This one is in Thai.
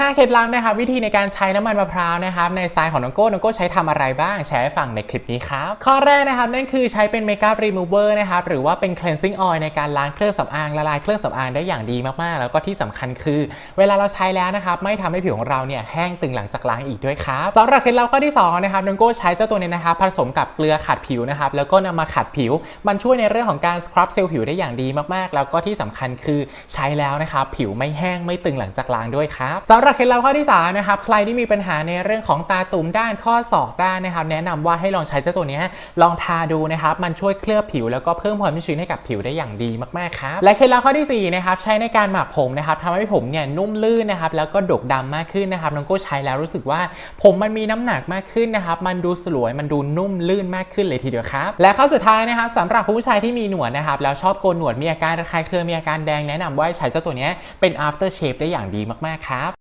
5เคล็ดลับนะครับวิธีในการใช้น้ำมันมะพร้าวนะครับในสไตล์ของน้องโก้น้องโก้ใช้ทำอะไรบ้างแชร์ให้ฟังในคลิปนี้ครับข้อแรกนะครับนั่นคือใช้เป็นเมคอัพรีมูเวอร์นะครับหรือว่าเป็น cleansing oil ในการล้างเครื่องสำอางละลายเครื่องสำอางได้อย่างดีมากๆ แล้วก็ที่สำคัญคือ เวลาเราใช้แล้วนะครับไม่ทำให้ผิวของเราเนี่ยแห้งตึงหลังจากล้างอีกด้วยครับสำหรับเคล็ดลับข้อที่สองนะครับน้องโก้ใช้เจ้าตัวนี้นะครับผสมกับเกลือขัดผิวนะครับแล้วก็นำมาขัดผิว มันช่วยในเรื่องของการสครับเซลล์ผิวได้อย่างดีมากๆ แล้วก็ที่สำคัญคือใช้แล้วนะครับผิวไม่แห้งไม่ตึงหลังจากล้างด้วยครับสำหรับเคล็ดลับข้อที่สามนะครับใครที่มีปัญหาในเรื่องของตาตุ่มด้านข้อศอกด้านนะครับ แนะนำว่าให้ลองใช้เจ้าตัวนี้ลองทาดูนะครับมันช่วยเคลือบผิวแล้วก็เพิ่มความชุ่มชื้นให้กับผิวได้อย่างดีมากๆครับและเคล็ดลับข้อที่สี่นะครับใช้ในการหมักผมนะครับทำให้ผมเนี่ยนุ่มลื่นนะครับแล้วก็ดกดำมากขึ้นนะครับน้องโก้ใช้แล้วรู้สึกว่าผมมันมีน้ำหนักมากขึ้นนะครับมันดูสลวยมันดูนุ่มลื่นมากขึ้นเลยทีเดียวครับและข้อสุดท้ายนะครับสำหรับผู้ชายที่มีหนวดนะครับแล้วชอบโกนหนวดมีอาการระคายเคืองมีอาการแดงแนะนำว่าใช้เจ้าตัวนี้เป็น after shave ได้อย่างดีมากๆครับ